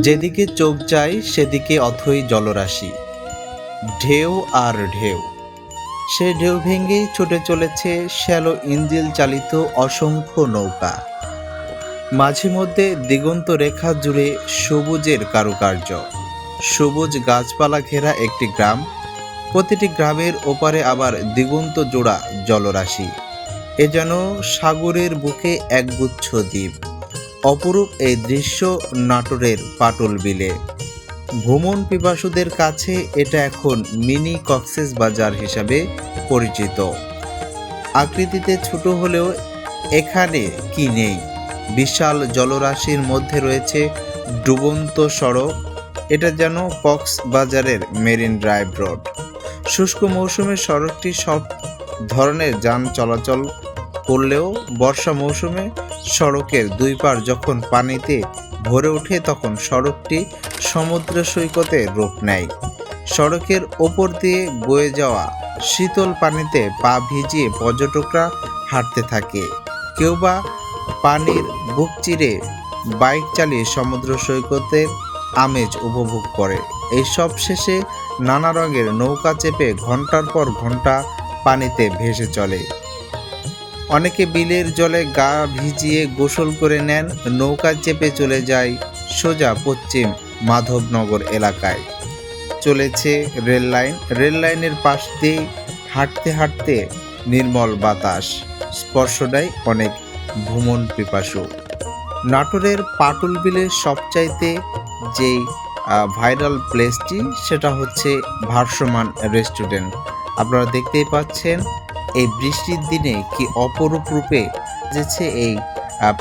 যেদিকে চোখ যায়, সেদিকে অথই জলরাশি। ঢেউ আর ঢেউ। সে ঢেউ ভেঙেই ছুটে চলেছে শ্যালো ইঞ্জিল চালিত অসংখ্য নৌকা। মাঝে মধ্যে দিগন্ত রেখা জুড়ে সবুজের কারুকার্য। সবুজ গাছপালা ঘেরা একটি গ্রাম। প্রতিটি গ্রামের ওপারে আবার দিগন্ত জোড়া জলরাশি। এ যেন সাগরের বুকে একগুচ্ছ দ্বীপ। অপরূপ এই দৃশ্য নাটোরের পাটল বিলে ভ্রমণ পিপাসুদের কাছে এটা এখন মিনি কক্সেস বাজার হিসাবে পরিচিত। আকৃতিতে ছোট হলেও এখানে কি নেই? বিশাল জলরাশির মধ্যে রয়েছে ডুবন্ত সড়ক। এটা যেন কক্সবাজারের মেরিন ড্রাইভ রোড। শুষ্ক মৌসুমে সড়কটি সব ধরনের যান চলাচল করলেও বর্ষা মৌসুমে সড়কের দুই পার যখন পানিতে ভরে ওঠে, তখন সড়কটি সমুদ্র সৈকতে রূপ নেয়। সড়কের ওপর দিয়ে বয়ে যাওয়া শীতল পানিতে পা ভিজিয়ে পর্যটকরা হাঁটতে থাকে। কেউ বা পানির বুক চিরে বাইক চালিয়ে সমুদ্র সৈকতের আমেজ উপভোগ করে। এই সব শেষে নানা রঙের নৌকা চেপে ঘণ্টার পর ঘণ্টা পানিতে ভেসে চলে। অনেকে বিলের জলে গা ভিজিয়ে গোসল করে নেন, নৌকা চেপে চলে যায় সোজা পশ্চিম মাধবনগর এলাকায়। চলেছে রেল লাইন। রেল লাইনের পাশ দিয়ে হাঁটতে হাঁটতে নির্মল বাতাস। স্পর্শ অনেক ভ্রমণ পিপাসু। নাটোরের পাটুল বিলের সবচাইতে যেই ভাইরাল প্লেসটি সেটা হচ্ছে ভারসমান রেস্টুরেন্ট। আপনারা দেখতেই পাচ্ছেন এই বৃষ্টির দিনে কি অপরূপ রূপে যেছে এই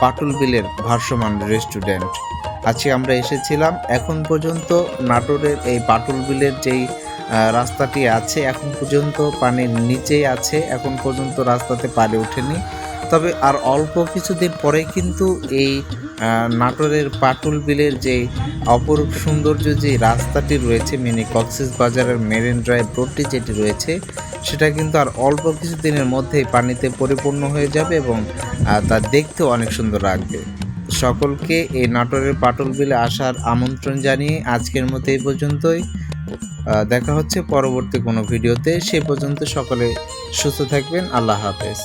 পাটুল বিলের ভারসমান রেস্টুরেন্ট? আজকে আমরা এসেছিলাম, এখন পর্যন্ত নাটোরের এই পাটুল বিলের যেই রাস্তাটি আছে, এখন পর্যন্ত পানির নিচেই আছে, এখন পর্যন্ত রাস্তাতে পানি ওঠেনি। তবে আর অল্প কিছুদিন পরে কিন্তু এই নাটোরের পাটুল বিলের যে অপরূপ সৌন্দর্য যে রাস্তাটি রয়েছে, মিনি কক্সেস বাজারের মেরিন ড্রাইভ রোডটি যেটি রয়েছে সেটা কিন্তু আর অল্প কিছু দিনের মধ্যেই পানিতে পরিপূর্ণ হয়ে যাবে এবং তা দেখতেও অনেক সুন্দর লাগবে। সকলকে এই নাটোরের পাটল বিলে আসার আমন্ত্রণ জানিয়ে আজকের মতো এই পর্যন্তই। দেখা হচ্ছে পরবর্তী কোনো ভিডিওতে। সে পর্যন্ত সকলে সুস্থ থাকবেন। আল্লাহ হাফেজ।